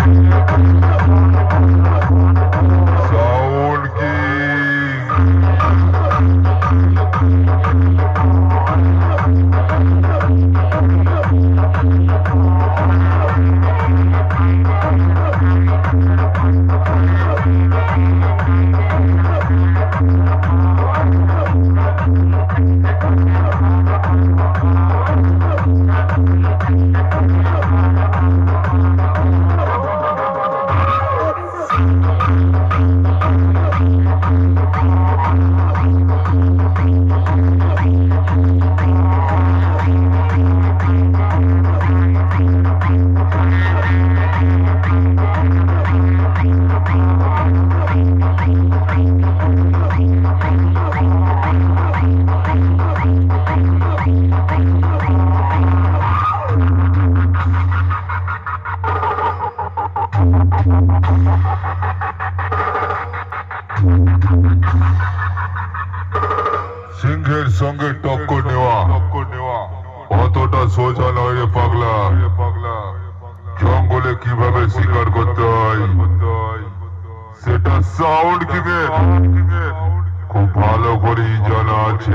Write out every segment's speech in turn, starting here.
Sound সিংহের সঙ্গে টক্কর নেওয়া অতটা সোজা নয় পাগলা। জঙ্গলে কীভাবে শিকার করতে হয়? সেটা সাউন্ড কিংয়ে খুব ভালো করেই জানা আছে।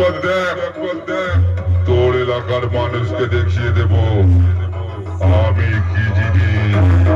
একবার দেখ তোর এলাকার মানুষকে দেখিয়ে দেব। আমি কি জিনিস?